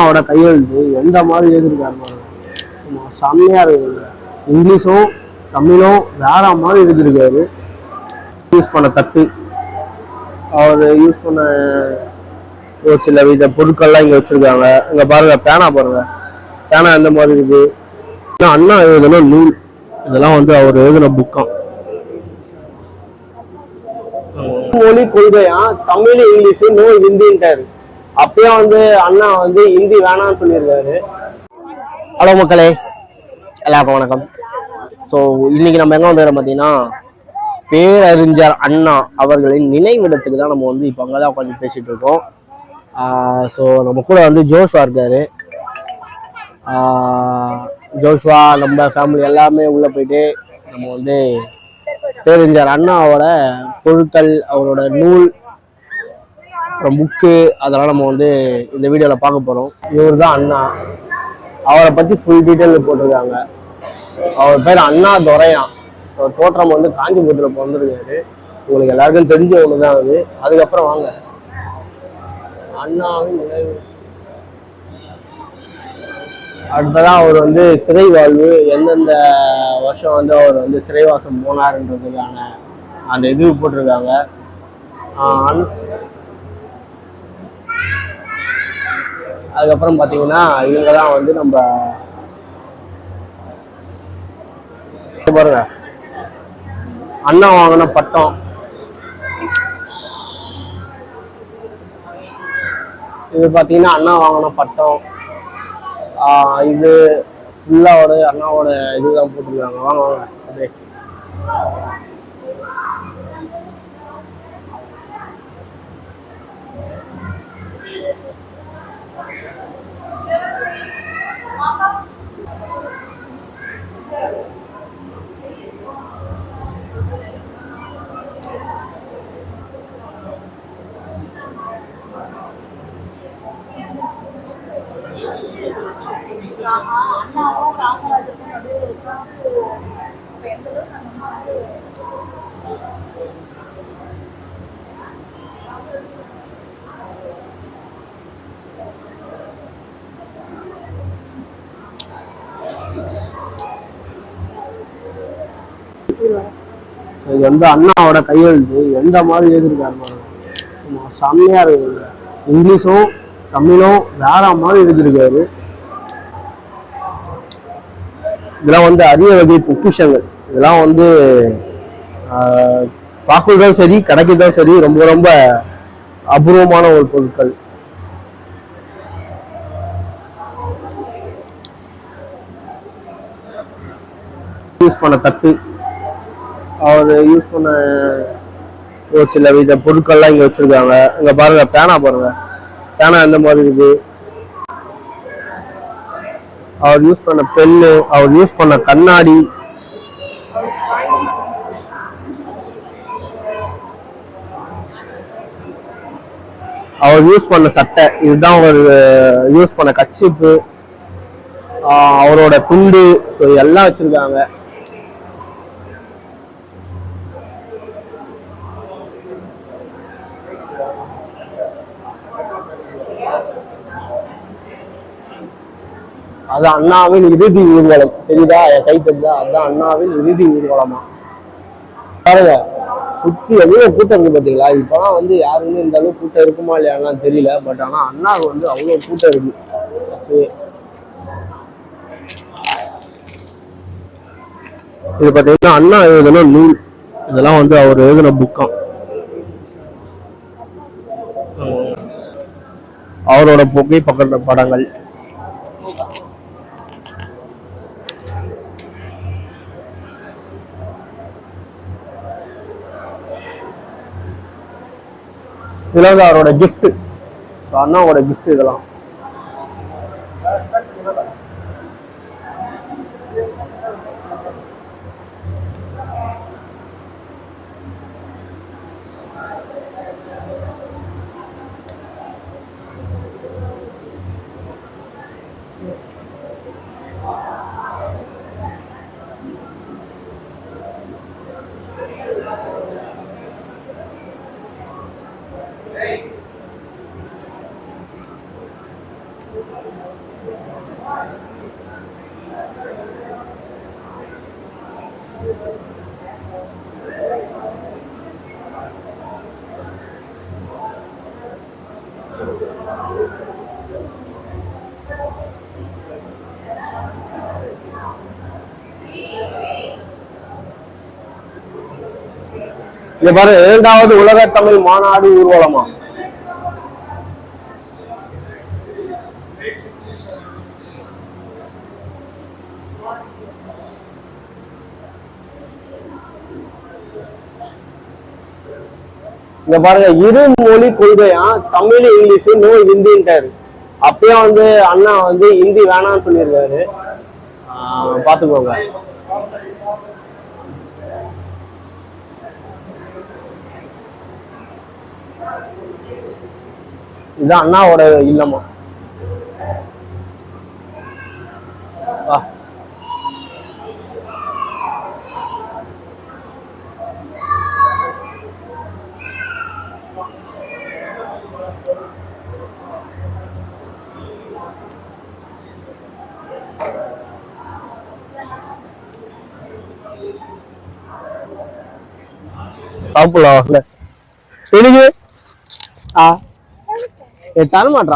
அவரோட கையெழுத்து எந்த மாதிரி எழுதியிருக்காரு செம்மையா இருக்குங்க. இங்கிலீஷும் தமிழும் வேற மாதிரி எழுதியிருக்காரு. யூஸ் பண்ண தட்டு. அவர் யூஸ் பண்ண ஒரு சில வித பொருட்கள்லாம் இங்க வச்சிருக்காங்க. இங்க பாருங்க பேனா பாருங்க. பேனா எந்த மாதிரி இருக்கு? அண்ணா எழுதுன நூல். இதெல்லாம் வந்து அவர் எழுதின புக்கம் மொழி கொள்கையா? தமிழ் இங்கிலீஷ் நூல் ஹிந்தின்ட்டாரு. அப்பயும் வந்து அண்ணா வந்து ஹிந்தி வேணாம்னு சொல்லியிருக்காரு. ஹலோ மக்களே எல்லாருக்கும் வணக்கம். ஸோ இன்னைக்கு நம்ம எங்க வந்து பார்த்தீங்கன்னா பேரறிஞர் அண்ணா அவர்களின் நினைவிடத்துக்கு தான் நம்ம வந்து இப்போ அங்கே தான் உட்காந்து பேசிட்டு இருக்கோம். ஸோ நம்ம கூட வந்து ஜோஷ்வா இருக்காரு. ஜோஷ்வா நம்ம ஃபேமிலி எல்லாமே உள்ளே போயிட்டு நம்ம வந்து பேரறிஞர் அண்ணாவோட பொருட்கள் அவரோட நூல் அப்புறம் புக்கு அதெல்லாம் நம்ம வந்து இந்த வீடியோவில் பார்க்க போகிறோம் இவர் தான் அண்ணா. அவரை பற்றி ஃபுல் டீட்டெயில் போட்டிருக்காங்க. அவர் பேர் அண்ணா துரையான் அவர் தோற்றம் வந்து காஞ்சிபுரத்தில் பிறந்திருக்காரு. உங்களுக்கு எல்லாருக்கும் தெரிஞ்ச ஒன்று தான் அது. அதுக்கப்புறம் வாங்க. அண்ணாவின் நினைவு. அடுத்ததான் அவர் வந்து சிறை வாழ்வு. எந்தெந்த வருஷம் வந்து அவர் வந்து சிறைவாசம் போனாருன்றதுக்கான அந்த இது போட்டிருக்காங்க. அதுக்கப்புறம் பார்த்தீங்கன்னா இவங்க தான் வந்து நம்ம பாருங்க. அண்ணா வாங்கின பட்டம். இது பார்த்தீங்கன்னா அண்ணா வாங்கின பட்டம். ஆஹ் இது ஃபுல்லாவோட அண்ணாவோட இதுதான் போட்டிருக்காங்க. வாங்க வாங்க. அப்படியே. அண்ணாவும் காமராஜருக்கும் இது வந்து அண்ணாவோட கையெழுத்து எந்த மாதிரி எழுதிருக்காரு பாருங்க. செம்மையா இங்கிலீஷும் தமிழும் வேற மாதிரி எழுதியிருக்காரு. இதெல்லாம் வந்து அரிய வகை பொக்கிஷங்கள். இதெல்லாம் வந்து ஆஹ், பார்க்கறதும் சரி கிடைக்கிறதும் சரி ரொம்ப ரொம்ப அபூர்வமான ஒரு பொருட்கள். யூஸ் பண்ண தட்டு அவர் யூஸ் பண்ண ஒரு சில வித பொருட்கள்லாம் இங்க வச்சிருக்காங்க. இங்க பாருங்க பேனா பாருங்க. பேனா எந்த மாதிரி இருக்கு? அவர் யூஸ் பண்ண பெண்ணு அவர் யூஸ் பண்ண கண்ணாடி. அவர் யூஸ் பண்ண சட்டை இதுதான் அவர் யூஸ் பண்ண கச்சிப்பு அவரோட துண்டு ஸோ எல்லாம் வச்சிருக்காங்க. அது அண்ணாவின் இறுதி ஊர்வலம். தெரியுதா? என் கை தெரியுதா? அதுதான் அண்ணாவின் இறுதி ஊர்வலமா? பாருங்க சுத்தி எவ்வளவு கூட்டம் இருக்கு பாத்தீங்களா? இப்பெல்லாம் வந்து யாருமே இந்த அளவுக்கு கூட்டம் இருக்குமா இல்லையான்னு தெரியல. பட் ஆனா அண்ணாவுக்கு வந்து அவ்வளவு கூட்டம் இருக்கு. இது பாத்தீங்கன்னா அண்ணா எழுதின நூல். இதெல்லாம் வந்து அவர் எழுதின புக்கம் அவரோட புகைப்பட படங்கள். இதெல்லாம் வந்து அவரோட gift. ஸோ அண்ணாவோட கிஃப்ட் இதெல்லாம். இங்க பாரு இரண்டாவது உலக தமிழ் மாநாடு ஊர்வலமா? இங்க பாருங்க இரு மொழி கொள்கையா? தமிழ் இங்கிலீஷ் நோ ஹிந்தின்ட்டாரு. அப்பயும் வந்து அண்ணா வந்து ஹிந்தி வேணாம்னு சொல்லியிருக்காரு. ஆஹ் பாத்துக்கோங்க. இதுதான் அண்ணாவோட இல்லமா. சாப்பிடலாம். எனக்கு ஆ. ஏ தர மாட்டான்